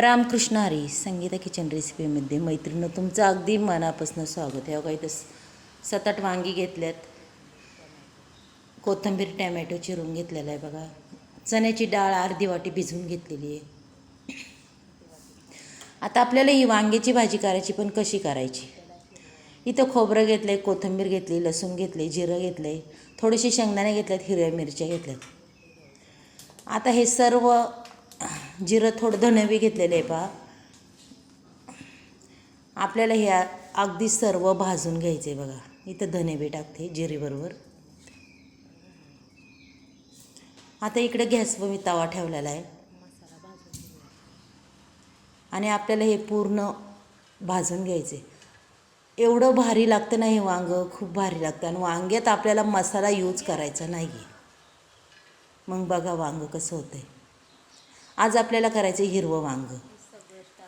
Ramakrishna Hari Sangita kitchen रेसिपीमध्ये मैत्रिणं तुमचं अगदी मनापासून स्वागत आहे. काही तस सात आठ वांगी घेतल्यात. कोथिंबीर टॅमॅटो चिरून घेतलेला आहे बघा. चण्याची डाळ अर्धी वाटी भिजवून घेतलेली आहे. आता आपल्याला ही वांग्याची भाजी करायची पण कशी करायची? इथं खोबरं घेतलं आहे कोथिंबीर घेतली लसूण घेतले जिरं घेतलं आहे थोडेसे शेंगदाणे घेतल्यात हिरव्या मिरच्या घेतल्यात. आता हे सर्व जिरं थोडं धणे बी घेतलेलं आहे पहा. आपल्याला ह्या अगदी सर्व भाजून घ्यायचे बघा. इथं धणे बी टाकते जिरीबरोबर. आता इकडे गॅसवर मी तवा ठेवलेला आहे. आणि आपल्याला हे पूर्ण भाजून घ्यायचे एवढं भारी लागतं ना हे वांगं खूप भारी लागतं. आणि वांग्यात आपल्याला मसाला यूज करायचा नाही आहे मग बघा वांगं कसं होतं आहे आज आपल्याला करायचं आहे हिरवं वांगं.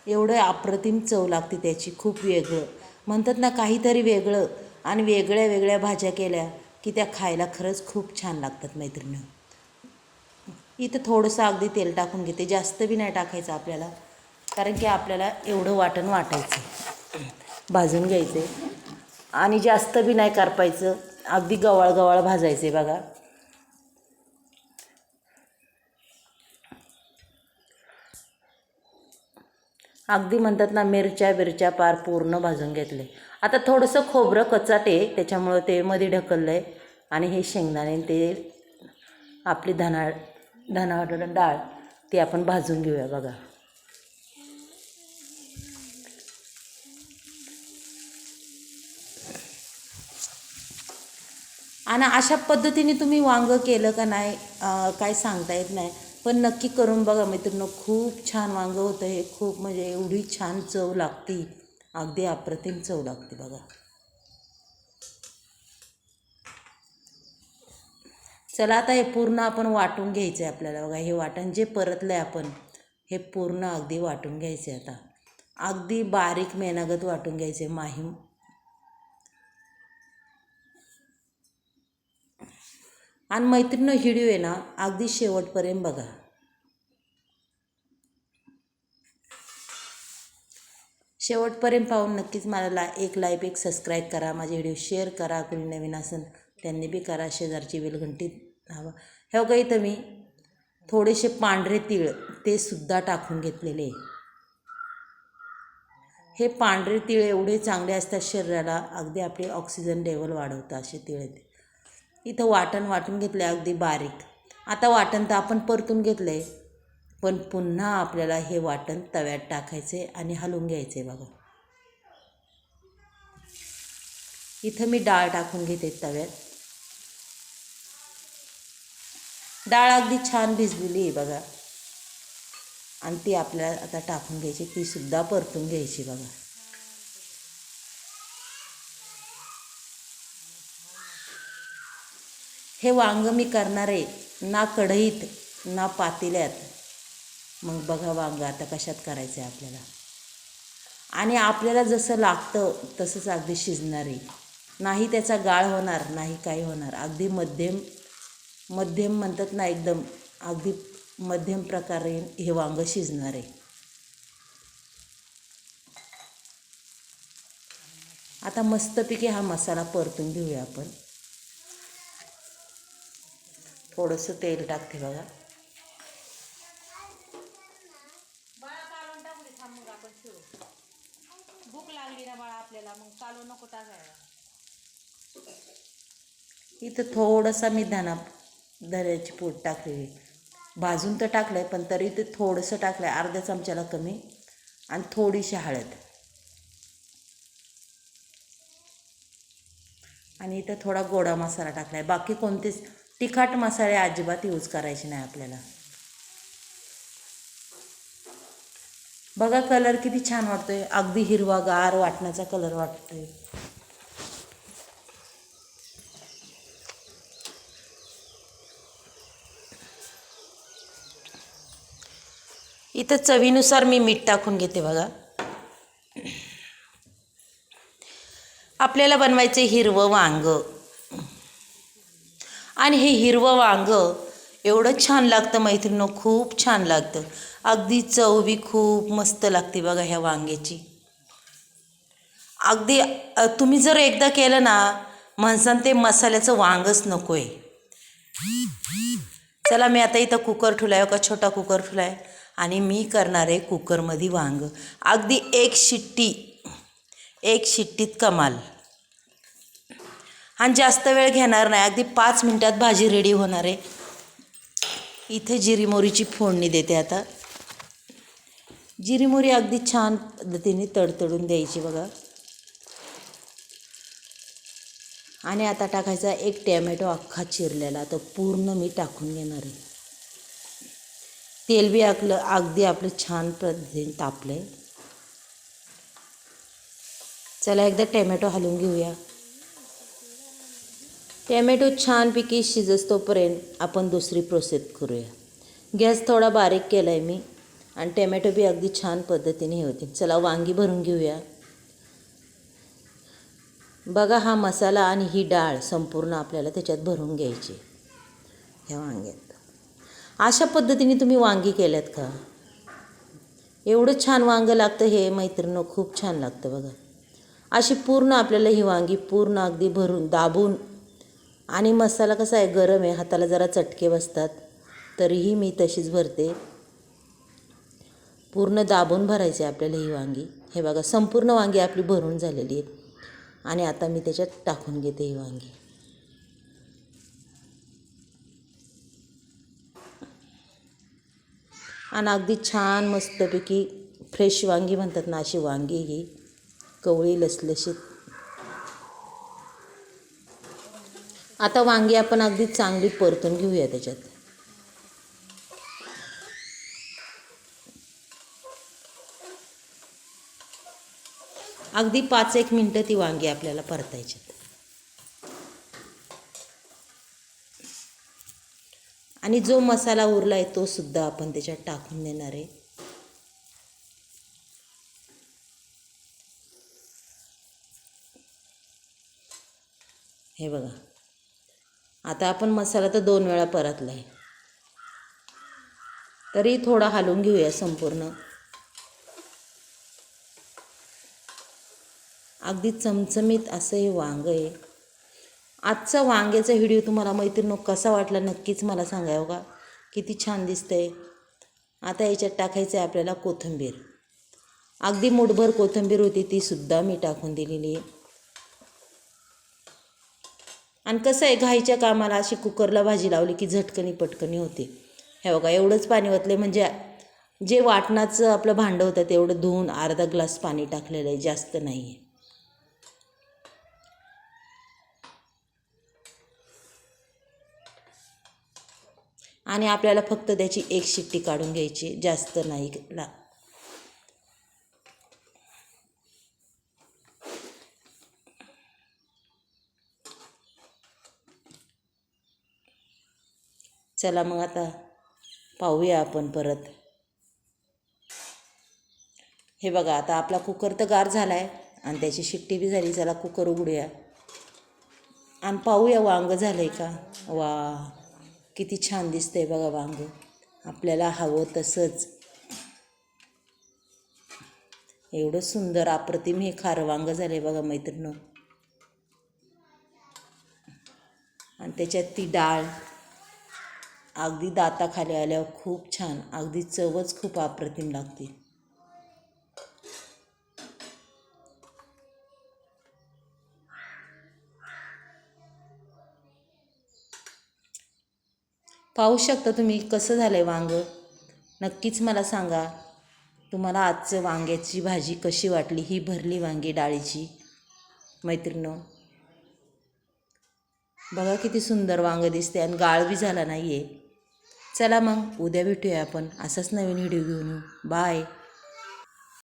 एवढं अप्रतिम चव लागते त्याची खूप वेगळं. म्हणतात ना काहीतरी वेगळं आणि वेगळ्या वेगळ्या भाज्या केल्या की त्या खायला खरंच खूप छान लागतात मैत्रिणी. इथं थोडंसं अगदी तेल टाकून घेते. जास्त बी नाही टाकायचं आपल्याला कारण की आपल्याला एवढं वाटण वाटायचं. भाजून घ्यायचं आणि जास्त बी नाही करपायचं. अगदी गवाळ गवाळ भाजायचं आहे बघा. अगदी म्हणतात ना मिरच्या बिरच्या पार पूर्ण भाजून घेतले. आता थोडंसं खोबरं कचाट आहे त्याच्यामुळं ते मध्ये ढकललं आहे आणि हे शेंगदाणे ते आपली धना धना डाळ ती आपण भाजून घेऊया बघा. आणि अशा पद्धतीने तुम्ही वांगं केलं का नाही काय सांगता येत नाही. पण नक्की करून बघा मित्रांनो खूप छान वांगं होतं हे. खूप म्हणजे एवढी छान चव लागते. अगदी अप्रतिम चव लागते बघा. चला आता हे पूर्ण आपण वाटून घ्यायचं आहे आपल्याला बघा. हे वाटण जे परतलं आहे आपण हे पूर्ण अगदी वाटून घ्यायचं आहे आता. अगदी बारीक मेनागत वाटून घ्यायचं आहे माहीम आणि मैत्रिणी व्हिडिओ आहे ना अगदी शेवटपर्यंत बघा. शेवटपर्यंत पाहून नक्कीच मला ला एक लाईक एक सबस्क्राईब करा. माझे व्हिडिओ शेअर करा. कोणी नवीन असेल त्यांनी बी करा. शेजारची वेलघंटी हवा हे काही इथं मी थोडेसे पांढरे तीळ ते सुद्धा टाकून घेतलेले आहे. हे पांढरे तीळ एवढे चांगले असतात शरीराला अगदी आपले ऑक्सिजन लेवल वाढवतात असे तीळ ते इथं वाटण वाटून घेतलं आहे अगदी बारीक. आता वाटण तर आपण परतून घेतलं आहे पण पुन्हा आपल्याला हे वाटण तव्यात टाकायचे आणि हलवून घ्यायचे बघा. इथं मी डाळ टाकून घेते तव्यात. डाळ अगदी छान भिजलेली आहे बघा. आणि ती आपल्याला आता टाकून घ्यायची ती सुद्धा परतून घ्यायची बघा. हे वांग मी करणार आहे ना कढईत ना पातेल्यात. मग बघा वांग आता कशात करायचं आहे आपल्याला. आणि आपल्याला जसं लागतं तसंच अगदी शिजणार. आहे नाही त्याचा गाळ होणार नाही काही होणार. अगदी मध्यम मध्यम म्हणतात ना एकदम अगदी मध्यम प्रकारे हे वांग शिजणार. आहे आता मस्तपैकी हा मसाला परतून घेऊया आपण. थोडंसं तेल टाकते बघा. भूक लागली ना बाळा आपल्याला मग चालू नको टाकायला. इथं थोडासा मी धना धन्याची पूड टाकलेली. भाजून तर टाकलं आहे पण तरी ते थोडंसं टाकलं आहे अर्ध्या चमच्याला कमी आणि थोडीशी हळद. आणि इथं थोडा गोडा मसाला टाकला आहे बाकी कोणतेच तिखट मसाले अजिबात यूज करायचे नाही आपल्याला. बघा कलर किती छान वाटतोय. अगदी हिरवागार वाटण्याचा कलर वाटतोय. इथं चवीनुसार मी मीठ टाकून घेते बघा. आपल्याला बनवायचे हिरवं वांग. आणि हे हिरवं वांगं एवढं छान लागतं मैत्रिणी खूप छान लागतं. अगदी चव बी खूप मस्त लागते बघा ह्या वांग्याची. अगदी तुम्ही जर एकदा केलं ना म्हणसान ते मसाल्याचं वांगच नको आहे चला मी आता इथं कुकर ठुलाय का छोटा कुकर ठुलाय आणि मी करणार आहे कुकरमध्ये वांग. अगदी एक शिट्टी एक शिट्टीत कमाल. आणि जास्त वेळ घेणार नाही. अगदी पाच मिनटात भाजी रेडी होणार आहे. इथे जिरीमोरीची फोडणी देते आता. जिरीमोरी अगदी छान पद्धतीने तडतडून द्यायची बघा. आणि आता टाकायचा एक टॅमॅटो अख्खा चिरलेला. तर पूर्ण मी टाकून घेणार आहे. तेल बी आपलं अगदी आपलं छान पद्धतीने तापलं आहे चला एकदा टॅमॅटो हलवून घेऊया. टॅमॅटो छानपैकी शिजस्तोपर्यंत आपण दुसरी प्रोसेस करूया. गॅस थोडा बारीक केला आहे मी आणि टॅमॅटो बी अगदी छान पद्धतीने हे होते चला वांगी भरून घेऊया. बघा हा मसाला आणि ही डाळ संपूर्ण आपल्याला त्याच्यात भरून घ्यायची. ह्या वांग्यात. अशा पद्धतीने तुम्ही वांगी केल्यात का? एवढं छान वांगं लागतं हे मैत्रिणं खूप छान लागतं बघा. अशी पूर्ण आपल्याला ही वांगी पूर्ण अगदी भरून दाबून आणि मसाला कसा आहे गरम आहे हाताला जरा चटके बसतात तरीही मी तशीच भरते. पूर्ण दाबून भरायचे आपल्याला ही वांगी. हे बघा संपूर्ण वांगी आपली भरून झालेली आहेत आणि आता मी त्याच्यात टाकून घेते ही वांगी. आणि अगदी छान मस्तपैकी फ्रेश वांगी म्हणतात ना अशी वांगी ही कवळी लसलशीत आता वांगी आपण अगदी चांगली परतून घेऊया त्याच्यात. अगदी पाच एक मिनटं ती वांगी आपल्याला परतायची. आणि जो मसाला उरला आहे तो सुद्धा आपण त्याच्यात टाकून देणार आहे. हे बघा. आता आपण मसाला तर दोन वेळा परतला आहे तरी थोडा हलवून घेऊया संपूर्ण. अगदी चमचमीत असं हे वांग आहे. आजचा वांग्याचा व्हिडिओ तुम्हाला मैत्रिणी कसा वाटला नक्कीच मला सांगावं हो का? किती छान दिसतंय. आता याच्यात टाकायचं आहे आपल्याला कोथिंबीर. अगदी मुठभर कोथिंबीर होती ती सुद्धा मी टाकून दिलेली आहे. आणि कसं आहे घाईच्या कामाला अशी कुकरला भाजी लावली की झटकनी पटकनी होते. हे बघा एवढंच पाणी ओतले म्हणजे जे वाटणाचं आपलं भांडं होतं तेवढं धुवून अर्धा ग्लास पाणी टाकलेलं आहे जास्त नाही आहे आणि आपल्याला फक्त त्याची एक शिट्टी काढून घ्यायची जास्त नाही ला चला मग आता पाहूया आपण परत. हे बघा आता आपला कुकर तर गार झाला आहे आणि त्याची शिट्टी बी झाली. चला कुकर उघडूया. आणि पाहूया वांग झालं आहे का? वा किती छान दिसतंय बघा वांग. आपल्याला हवं तसंच. एवढं सुंदर अप्रतिम हे खारं वांग झालं आहे बघा मैत्रिणी आणि त्याच्यात ती डाळ. अगदी दाताखाली आल्यावर खूप छान अगदी चवच खूप अप्रतिम लागते. पाहू शकता तुम्ही कसं झालं आहे वांगं? नक्कीच मला सांगा. तुम्हाला आजचं वांग्याची भाजी कशी वाटली? ही भरली वांगी डाळीची. मैत्रिणो बघा किती सुंदर वांगं दिसते आणि गाळ बी झाला नाही आहे चला मग उद्या भेटूया आपण असाच नवीन व्हिडिओ घेऊन. येऊ बाय.